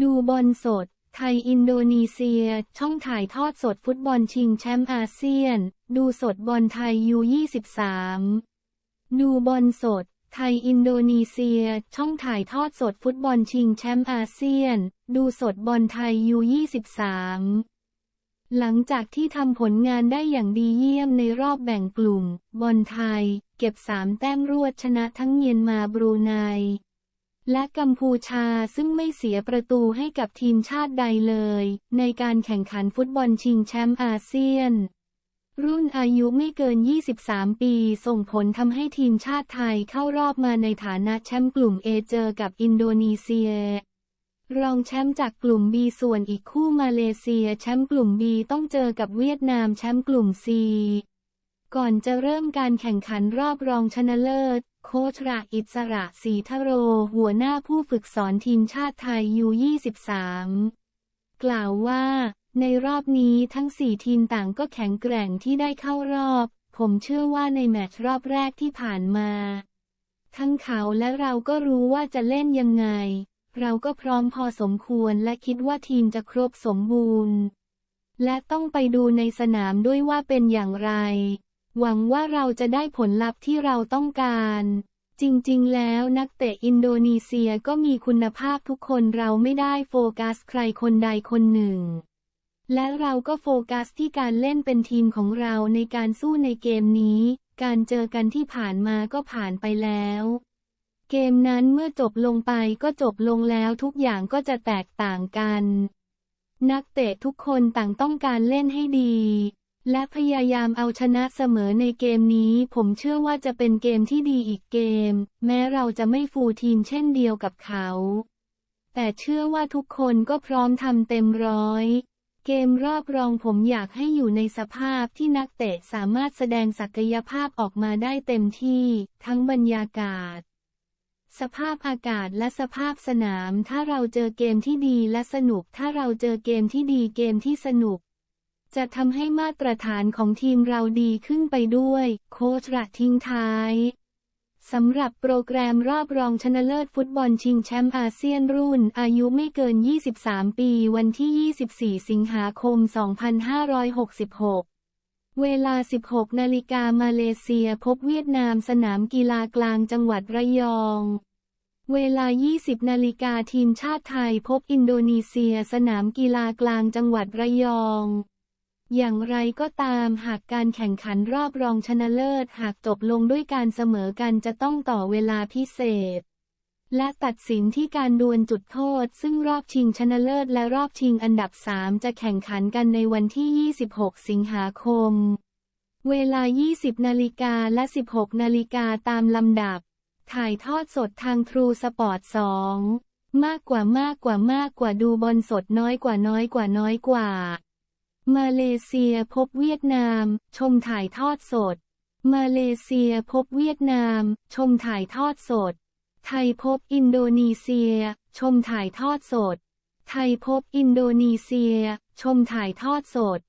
ดูบอลสด ไทยอินโดนีเซีย ช่องถ่ายทอดสดฟุตบอลชิงแชมป์อาเซียน ดูสดบอลไทยยู23ดูบอลสด ไทยอินโดนีเซีย ช่องถ่ายทอดสดฟุตบอลชิงแชมป์อาเซียน ดูสดบอลไทยยู23หลังจากที่ทำผลงานได้อย่างดีเยี่ยมในรอบแบ่งกลุ่ม บอลไทย เก็บสามแต้มรวดชนะทั้งเมียนมาบรูไน และกัมพูชาซึ่งไม่เสียประตูให้กับทีมชาติใดเลย ในการแข่งขันฟุตบอลชิงแชมป์อาเซียน รุ่นอายุไม่เกิน 23 ปี ส่งผลทำให้ทีมชาติไทยเข้ารอบมาในฐานะแชมป์กลุ่มเอเจอกับอินโดนีเซีย รองแชมป์จากกลุ่ม B ส่วนอีกคู่มาเลเซียแชมป์กลุ่ม B ต้องเจอกับเวียดนามแชมป์กลุ่ม C ก่อนจะเริ่มการแข่งขันรอบรองชนะเลิศ ค้ชระอิสระศรีทโร หัวหน้าผู้ฝึกสอนทีมชาติไทยยู23 กล่าวว่า ในรอบนี้ทั้ง 4 ทีมต่างก็แข็งแกร่งที่ได้เข้ารอบ ผมเชื่อว่าในแมตช์รอบแรกที่ผ่านมา ทั้งเขาและเราก็รู้ว่าจะเล่นยังไง เราก็พร้อมพอสมควรและคิดว่าทีมจะครบสมบูรณ์ และต้องไปดูในสนามด้วยว่าเป็นอย่างไรหวังว่าเราจะได้ผลลัพธ์ที่เราต้องการ จริงๆ แล้วนักเตะอินโดนีเซียก็มีคุณภาพทุกคนเราไม่ได้โฟกัสใครคนใดคนหนึ่ง และเราก็โฟกัสที่การเล่นเป็นทีมของเราในการสู้ในเกมนี้ การเจอกันที่ผ่านมาก็ผ่านไปแล้ว เกมนั้นเมื่อจบลงไปก็จบลงแล้วทุกอย่างก็จะแตกต่างกัน นักเตะทุกคนต่างต้องการเล่นให้ดี และพยายามเอาชนะเสมอในเกมนี้ ผมเชื่อว่าจะเป็นเกมที่ดีอีกเกม แม้เราจะไม่ฟูลทีมเช่นเดียวกับเขา แต่เชื่อว่าทุกคนก็พร้อมทำเต็มร้อย เกมรอบรองผมอยากให้อยู่ในสภาพที่นักเตะสามารถแสดงศักยภาพออกมาได้เต็มที่ ทั้งบรรยากาศ สภาพอากาศและสภาพสนาม ถ้าเราเจอเกมที่ดีและสนุก ถ้าเราเจอเกมที่ดีเกมที่สนุก จะทำให้มาตรฐานของทีมเราดีขึ้นไปด้วย โค้ชระทิ้งท้ายสำหรับโปรแกรมรอบรองชนะเลิศฟุตบอลชิงแชมป์อาเซียนรุ่น อายุไม่เกิน 23 ปีวันที่ 24 สิงหาคม 2566 เวลา 16 นาฬิกามาเลเซียพบเวียดนามสนามกีฬากลางจังหวัดระยอง เวลา 20 นาฬิกาทีมชาติไทยพบอินโดนีเซียสนามกีฬากลางจังหวัดระยอง อย่างไรก็ตามหากการแข่งขันรอบรองชนะเลิศหากจบลงด้วยการเสมอกันจะต้องต่อเวลาพิเศษ และตัดสินที่การดวลจุดโทษ ซึ่งรอบชิงชนะเลิศและรอบชิงอันดับ 3 จะแข่งขันกันในวันที่ 26 สิงหาคม เวลา 20 นาฬิกาและ 16 นาฬิกาตามลำดับ ถ่ายทอดสดทางทรูสปอร์ต 2 มากกว่ามากกว่ามากกว่าดูบอลสดน้อยกว่าน้อยกว่าน้อยกว่า มาเลเซียพบเวียดนาม ชมถ่ายทอดสด มาเลเซียพบเวียดนาม ชมถ่ายทอดสด ไทยพบอินโดนีเซีย ชมถ่ายทอดสด ไทยพบอินโดนีเซีย ชมถ่ายทอดสด